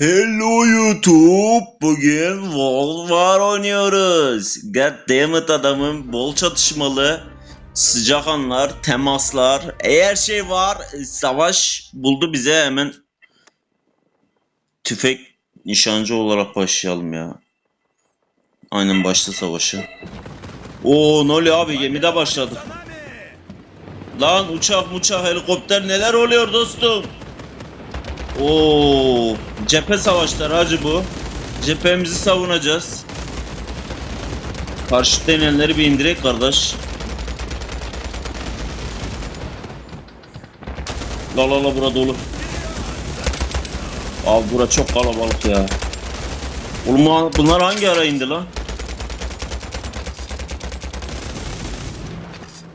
Hello YouTube. Bugün World War oynuyoruz. God damn it adamım. Bol çatışmalı. Sıcak anlar, temaslar. Eğer şey var, savaş buldu bize hemen tüfek nişancı olarak başlayalım ya. Aynen başta savaşı. Oo ne oluyor abi gemide başladı. Lan uçak uçak helikopter neler oluyor dostum? Oo, cephe savaşları hacı bu. Cephemizi savunacağız. Karşı denenleri bir indirek kardeş. La la la bura dolu. Abi bura çok kalabalık ya. Oğlum bu- bunlar hangi ara indi lan?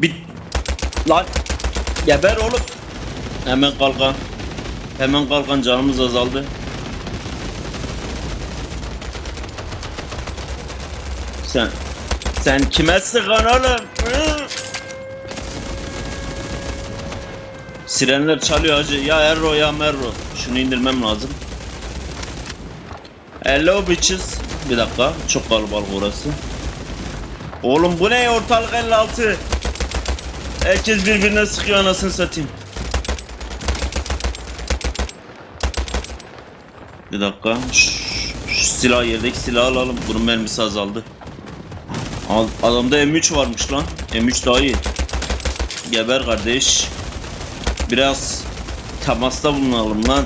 Bit. Lan. Geber oğlum. Hemen kalkan. Hemen kalkan canımız azaldı. Sen sen kime sıkan oğlum? Sirenler çalıyor hacı. Ya Erro ya Merro. Şunu indirmem lazım. Hello bitches. Bir dakika. Çok kalabalık orası. Oğlum bu ne ortalık 56? Herkes birbirine sıkıyor anasını satayım. Bir dakika. Şu, şu silah yerdeki silahı alalım. Bunun mermisi azaldı. Al, adamda M3 varmış lan. M3 daha iyi. Geber kardeş. Biraz temasta bulunalım lan.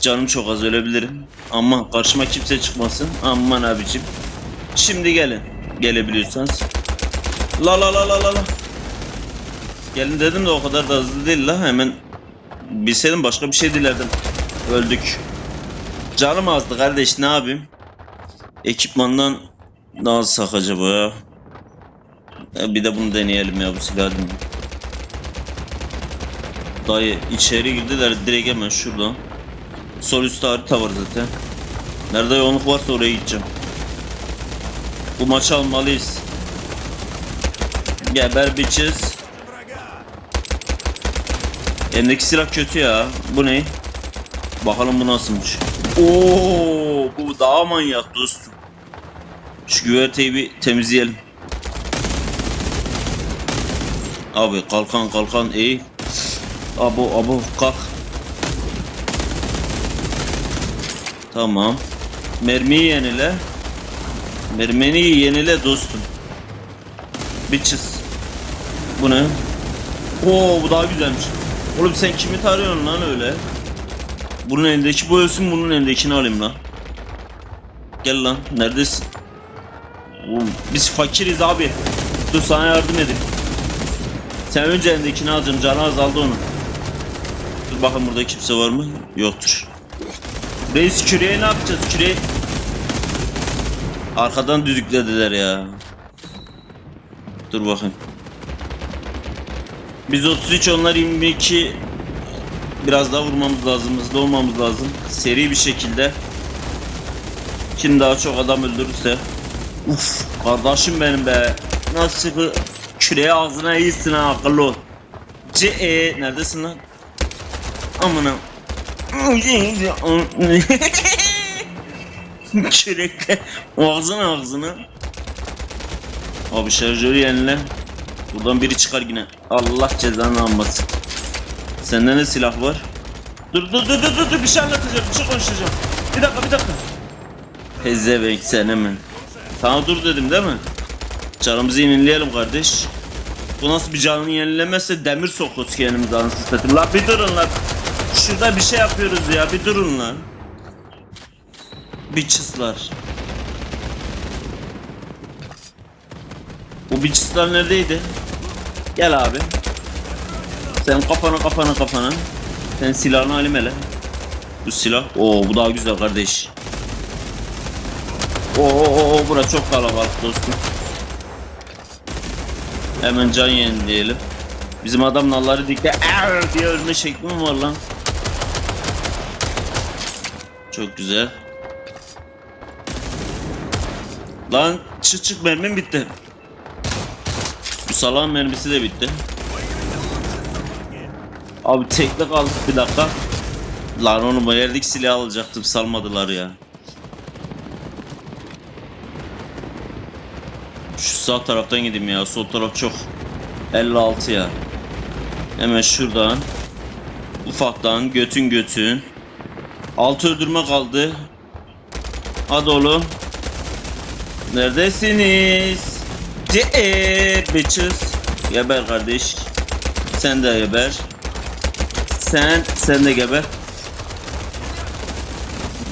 Canım çok az ölebilirim. Ama karşıma kimse çıkmasın. Aman abicim. Şimdi gelin. Gelebiliyorsanız. La la la la la la. Gelin dedim de o kadar da hızlı değil la. Hemen Bilseydim başka bir şey dilerdim. Öldük. Canım azdı kardeş ne yapayım? Ekipmandan ne alsak acaba ya? Ya Bir de bunu deneyelim ya bu silahı. Dayı içeri girdiler direkt hemen şuradan. Sol üstte harita var zaten. Nerede yoğunluk varsa oraya gideceğim. Bu maçı almalıyız. Geber bitches. Elindeki silah kötü ya. Bu ne? Bakalım bu nasılmış. Oo, bu daha manyak dostum. Şu güverteyi bir temizleyelim. Abi kalkan kalkan iyi. Abo abo kalk. Tamam. Mermiyi yenile. Mermiyi yenile dostum. Bitches. Bu ne? Oo bu daha güzelmiş. Oğlum sen kimi tarıyorsun lan öyle? Bunun elindeki bu ölsün bunun elindekini alayım lan. Gel lan neredesin? Oğlum biz fakiriz abi. Dur sana yardım edeyim. Sen önce elindekini alacaksın canı azaldı onun. Dur bakın burada kimse var mı? Yoktur. Reis küreye ne yapacağız küreği? Arkadan düdüklediler ya. Dur bakayım. Biz 33 onlar 22 biraz daha vurmamız lazım hızlı olmamız lazım. Seri bir şekilde. Kim daha çok adam öldürürse. Uf kardeşim benim be. Nasıl bir küreği ağzına iyisin ha akıllı ol. C e neredesin lan? Amına. Kürekle ağzına ağzına. Abi şarjörü yenile. Buradan biri çıkar yine. Allah cezanı almasın. Sende ne silah var? Dur dur dur dur dur, bir şey anlatacağım. Bir şey konuşacağım. Bir dakika bir dakika. Pezevenk sen hemen. Sana dur dedim değil mi? Canımızı yenileyelim kardeş. Bu nasıl bir canını yenilemezse demir sokuyoruz kendimize anasını satayım. La bir durun lan. Şurada bir şey yapıyoruz ya bir durun lan. Bitches'lar. Bu bitches'lar neredeydi? Gel abi. Sen kafana kafana kafana. Sen silahını alayım hele. Bu silah. Oo bu daha güzel kardeş. Oo, oo, oo bura çok kalabalık dostum. Hemen can yeni diyelim. Bizim adam nalları dikte "Arr!" diye ölme şekli mi var lan? Çok güzel. Lan çık çık mermim bitti. Salağın mermisi de bitti. Abi tekte kaldık bir dakika. Lan oğlum verdik silah alacaktım salmadılar ya. Şu sağ taraftan gideyim ya. Sol taraf çok 56 ya. Hemen şuradan ufaktan götün götün. Altı öldürme kaldı. Hadi oğlum. Neredesiniz? Ceee bitches. Geber kardeş. Sen de geber. Sen, sen de geber.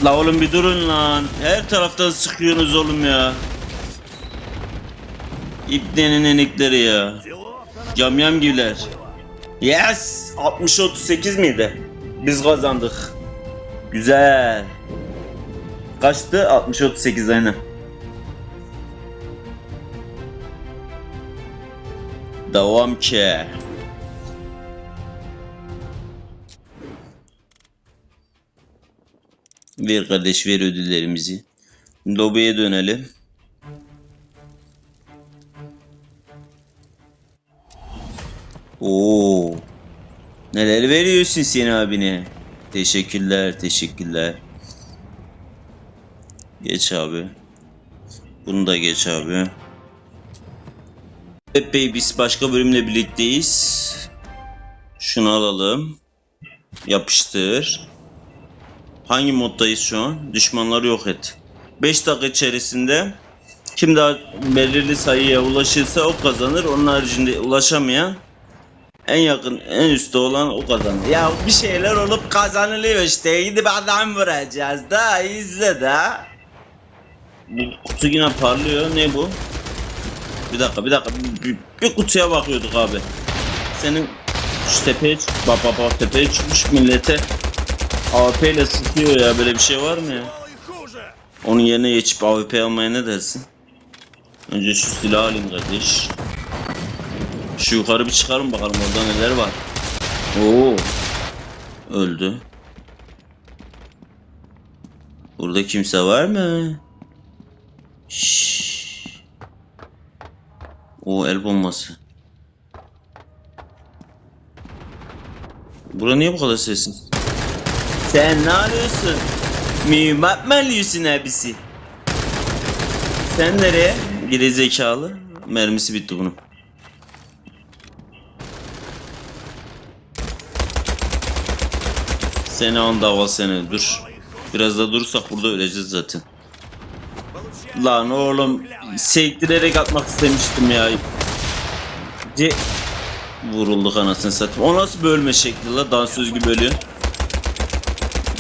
La oğlum bir durun lan. Her taraftan sıkıyorsunuz oğlum ya. İbnenin enikleri ya. Yamyam gibiler. Yes! 60-38 miydi? Biz kazandık. Güzel. Kaçtı? 60-38 aynen. Devam ki. Ver kardeş ver ödüllerimizi. Lobiye dönelim. Oo. Neler veriyorsun sen abine? Teşekkürler, teşekkürler. Geç abi. Bunu da geç abi. Epey biz başka bölümle birlikteyiz. Şunu alalım. Yapıştır. Hangi moddayız şu an? Düşmanları yok et. 5 dakika içerisinde kim daha belirli sayıya ulaşırsa o kazanır. Onun haricinde ulaşamayan en yakın en üstte olan o kazanır. Ya bir şeyler olup kazanılıyor işte. Gidip adam vuracağız da izle de. Bu kutu yine parlıyor. Ne bu? Bir dakika bir dakika. Bir, bir kutuya bakıyorduk abi. Senin şu tepeye çık. Bak bak bak tepeye çıkmış millete. AWP ile sıkıyor ya böyle bir şey var mı ya? Onun yerine geçip AWP almaya ne dersin? Önce şu silahı alayım kardeş. Şu yukarı bir çıkarım bakalım orada neler var. Oo. Öldü. Burada kimse var mı? Şşş. O el bombası. Bura niye bu kadar sessiz? Sen ne arıyorsun? Mühimmat mı abisi? Sen nereye? Geri zekalı. Mermisi bitti bunun. Seni on dava seni dur. Biraz da durursak burada öleceğiz zaten. Lan oğlum sektirerek atmak istemiştim ya. Ce Vurulduk anasını satayım. O nasıl bölme şekli la? Dansöz gibi ölüyor.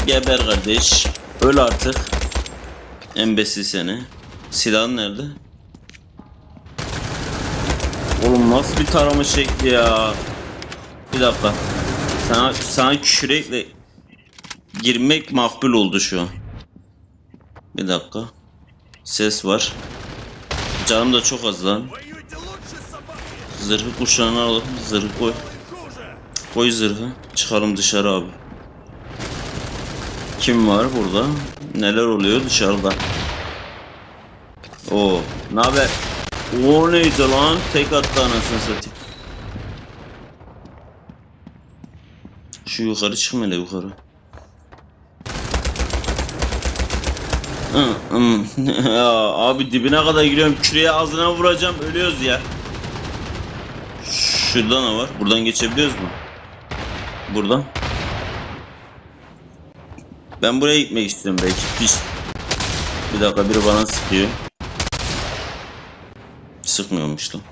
Geber kardeş. Öl artık. Embesil seni. Silahın nerede? Oğlum nasıl bir tarama şekli ya? Bir dakika. Sana, sana kürekle girmek makbul oldu şu an. Bir dakika. Ses var. Canım da çok az lan. Zırhı kuşağına alalım. Zırhı koy. Koy zırhı. Çıkalım dışarı abi. Kim var burada? Neler oluyor dışarıda? O, ne haber? O neydi lan? Tek attı anasını satayım. Şu yukarı çıkma hele yukarı. ya abi dibine kadar giriyorum. Küreye ağzına vuracağım. Ölüyoruz ya. Şurada ne var? Buradan geçebiliyoruz mu? Buradan. Ben buraya gitmek istiyorum belki. Piş. Bir dakika biri bana sıkıyor. Sıkmıyormuş lan.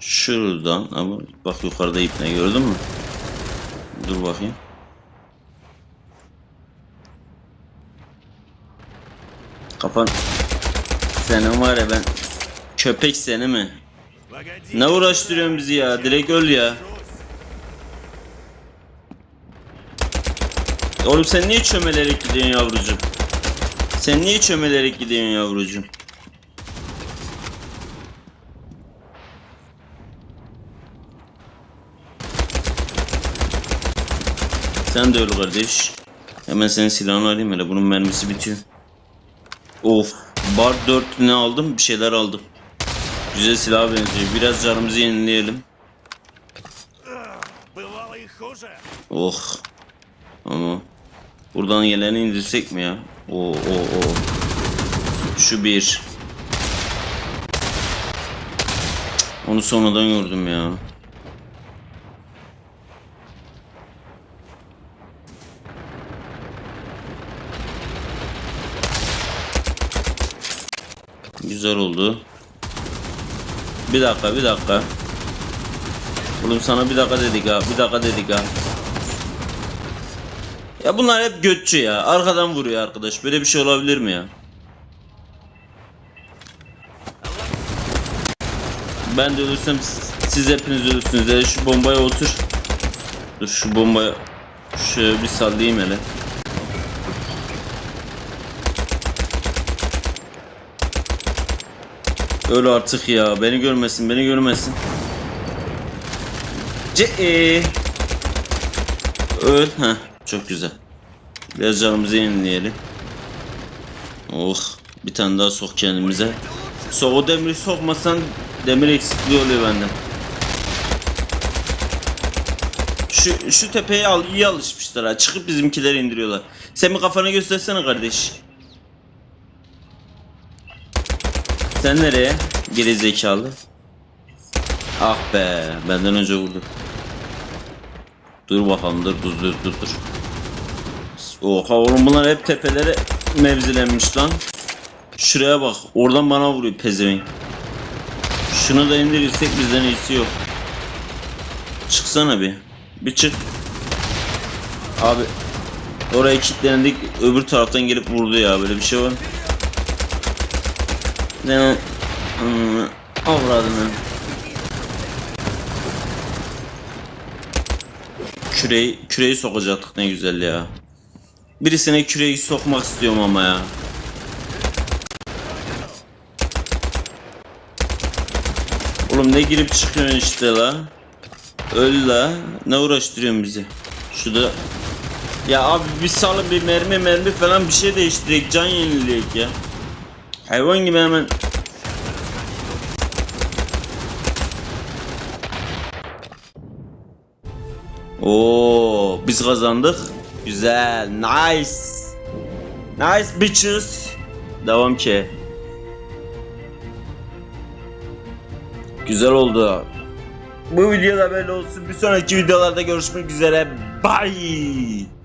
Şuradan ama bak yukarıda ipne gördün mü? Dur bakayım. Kapan. Senin var ya ben köpek seni mi? Ne uğraştırıyorsun bizi ya? Direkt öl ya. Oğlum sen niye çömelerek gidiyorsun yavrucuğum? Sen niye çömelerek gidiyorsun yavrucuğum? Sen de öl kardeş. Hemen senin silahını alayım hele bunun mermisi bitiyor. Of. Bar 4 ne aldım? Bir şeyler aldım. Güzel silah benziyor. Biraz canımızı yenileyelim. Oh. Ama buradan geleni indirsek mi ya? O o o. Şu bir. Onu sonradan gördüm ya. Dakika, bir dakika. Oğlum sana bir dakika dedik ha, bir dakika dedik ha. Ya bunlar hep götçü ya. Arkadan vuruyor arkadaş. Böyle bir şey olabilir mi ya? Ben de ölürsem siz- siz hepiniz ölürsünüz. Hele şu bombaya otur. Dur şu bombaya şöyle bir sallayayım hele. Öl artık ya. Beni görmesin, beni görmesin. Ce e. Öl. Heh, çok güzel. Biraz canımızı yenileyelim. Oh, bir tane daha sok kendimize. Sok o demiri sokmasan demir eksikliği oluyor benden. Şu, şu tepeye al, iyi alışmışlar ha. Çıkıp bizimkileri indiriyorlar. Sen bir kafanı göstersene kardeş. Sen nereye? Geri zekalı. Ah be, benden önce vurdu. Dur bakalım dur dur dur dur dur. Oha oğlum bunlar hep tepelere mevzilenmiş lan. Şuraya bak. Oradan bana vuruyor pezevenk. Şunu da indirirsek bizden iyisi yok. Çıksana bir. Bir çık. Abi oraya kilitlendik öbür taraftan gelip vurdu ya böyle bir şey var. Ne? Hmm, Avradını. Küreyi, küreyi sokacaktık ne güzel ya. Birisine küreyi sokmak istiyorum ama ya. Oğlum ne girip çıkıyorsun işte la. Öl la. Ne uğraştırıyorsun bizi? Şurada. Ya abi bir salın bir mermi mermi falan bir şey değiştirek can yenileyek ya. Hayvan gibi hemen. Oo, biz kazandık. Güzel. Nice. Nice bitches. Devam ki. Güzel oldu. Bu videoda böyle olsun. Bir sonraki videolarda görüşmek üzere. Bye.